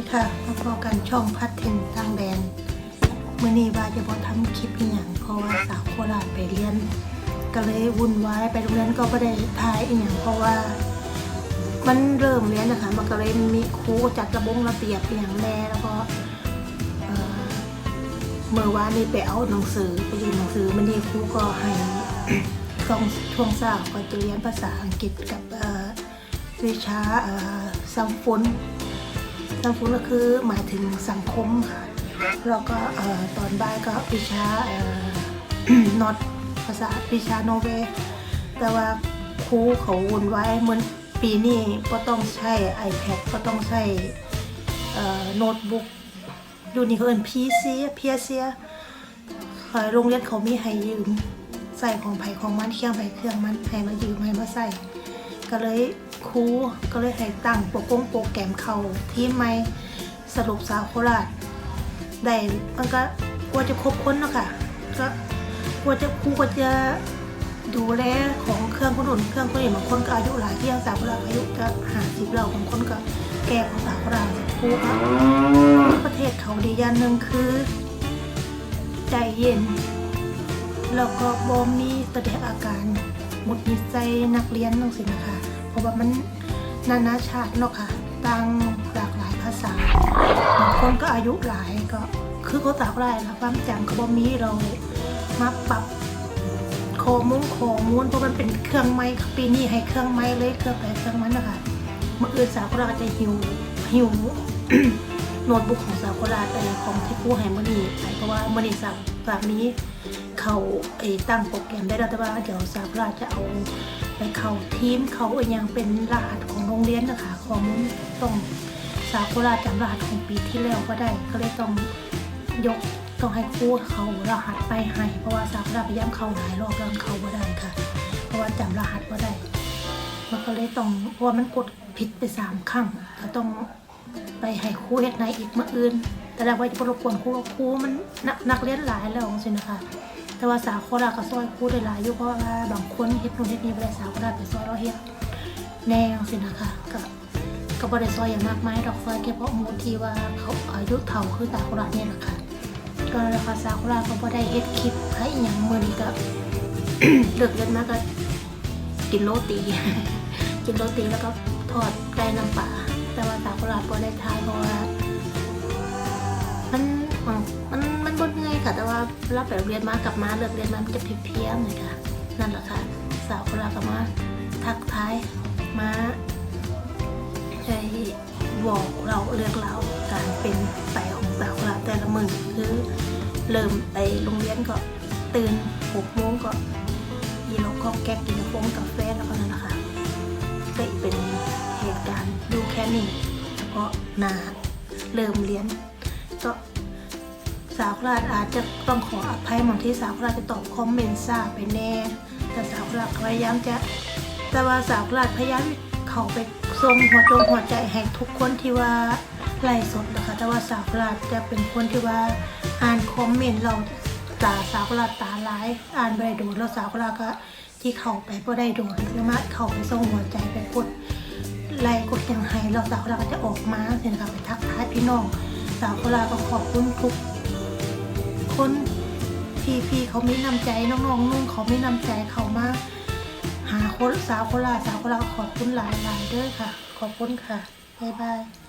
ดีค่ะมาพอกันช่องพัดเทนตั้งแบรนด์เมื่อนี้ว่าจะบอทำคลิปอย่างเพราะว่าสาวโคราชไปเรียน ก็เลยวุ่นวายไปโรงเรียนก็ไม่ได้ทายอย่างเพราะว่า มันเริ่มเรียนนะคะ มันก็เลยมีครูจัดระบงระเบียบอย่างแน่แล้วก็เมื่อวานนี้ไปเอาหนังสือไปเรีนหนังสือมันนี่ครูก็ให้ล้องช่วงสาวก็จะเรียนภาษาอังกฤษกับวิชาซัมฟุน สัมฟุนก็คือหมายถึงสังคมค่ะแล้วก็ตอนบ่ายก็วิชาเอ่อนอตภาษาวิชาโนเวแต่ว่าครูเขาวุ่นวายเหมือนปีนี้ก็ต้องใช้ iPad ก็ต้องใช้โน้ตบุ๊กอยู่นี่เขาเอินพีเซียพีเซียโรงเรียนเขามีให้ยืมใส่ของไผ่ของมันเครื่องไผ่เครื่องมันให้มายืมให้มาใส่ก็เลย ครูก็เลยให้ตั้งโปรกงโปรแกรมเขาที่ไม่สรุปสาวโคราชได้มันก็กลัวจะครบค้นเนาะค่ะก็กลัวจะครูก็จะดูแลของเครื่องคนอื่นเครื่องคนอื่นบางคนก็อายุหลายที่สาวเราอายุจะหาสิบเราบางคนก็แก่ของสาวเราครูก็ประเทศเขาดีอย่างหนึ่งคือ ใจเย็นแล้วก็บ่มีแสดงอาการหมุดหงิดใจนักเรียนนั่งสินะคะ เพราะว่ามันนานาชาติเนาะค่ะต่างหลากหลายภาษาบางคนก็อายุหลายก็คือเขาตากหลายนะความจำเขาบ่มีเรามาปรับโคมุ้งโคมุ้นเพราะมันเป็นเครื่องไม้ปีนี้ให้เครื่องไม้เลยเครื่องไปเครื่องมันนะคะเมื่ออื่นสาวเราจะหิวหิว โน้ตบุ๊กของสาวโคราชแต่ของที่ผู้ให้มื่อนี้ไปเพราะว่ามื่อนี้สาวสามนี้เขาไอ้ตั้งโปรแกรมได้แล้วแต่ว่าเดี๋ยวสาวโคราชจะเอาไปเขาทีมเขาเอายังเป็นรหัสของโรงเรียนนะคะข้อมูลต้องสาวโคราชจำรหัสของปีที่แล้วก็ได้ก็เลยต้องยกต้องให้ครูเขารหัสไปให้เพราะว่าสาวโคราชพยายามเขาหลายรอบแล้วเข้าบ่ได้ค่ะ เพราะว่าจำรหัสบ่ได้มันก็เลยต้องเพราะว่ามันกดผิดไปสามครั้งก็ต้อง ไปให้ครูเฮ็ดในอีกเมื่ออื่น แต่ล้วว่าจะรบกวนครูครูมันนักนักเรียนหลายแล้วสินะคะ แต่ว่าสาวโคราชก็ซอยครูได้หลายอยู่เพราะว่าบางคนเฮ็ดนู่นเฮ็ดนี่บ่ได้สาวโคราชไปซอยเราเฮ็ดแนวสินะคะก็ก็บริซอยอย่างมากมายดอกซอยแค่เพราะมูที่ว่าเขาอายุเท่าคือสาคุระเนี่ยแหละค่ะก็ราคาสาวคุระก็บ่ได้เฮ็ดคลิปใครอหย่างมือนี้ก็เลิกเล่นมากก็กินโรตี กินโรตีแล้วก็ทอดไก่น้ำปลา แต่ว่าสาคุระบ่ได้ทานเพราะว่ามันมันมันบ่นไงค่ะ แต่ว่ารับแบบเรียนมากลับมาเลิกเรียนมามันจะเพลียๆหน่อยค่ะ นั่นแหละค่ะ สาวคุระก็มาทักทายมาให้บอกเราเรื่องเราการเป็นไปของสาวเราแต่ละมือคือเริ่มไปโรงเรียนก็ตื่นหกโมงก็ยีเราก็แก๊กกินฟงกาแฟแล้วก็นั่นแหละ ณ์ดูแค่นี้เฉพาะนาเริ่มเรียนก็สาวราชอาจจะต้องขออภัยบางที่สาวราชจะตอบคอมเมนต์ซาไปแน่ แต่สาวราชพยายามจะแต่ว่าสาวราชพยายามเขาไปส่งหัวจงหัวใจให้ทุกคนที่ว่าไล่สดนะคะแต่ว่าสาวราชจะเป็นคนที่ว่าอ่านคอมเมนต์เราตาสาวราชตาร้าย อ่านไปโดนแล้วสาวราชก็ที่เขาไปก็ได้โดนสามาเขาไปส่งหัวใจไปกด ไล่กดยังไงเราสาวราก็จะออกมาเห็นค่ะไปทักทายพี่น้อง สาวราก็ขอบคุณทุกคนพี่พี่เขามีน้ำใจน้องๆนุ่งเขามีน้ำใจเขามาหาคนสาวโคราสาวโคราขอบคุณหลายหลายเด้อค่ะ ขอบคุณค่ะบ๊ายบาย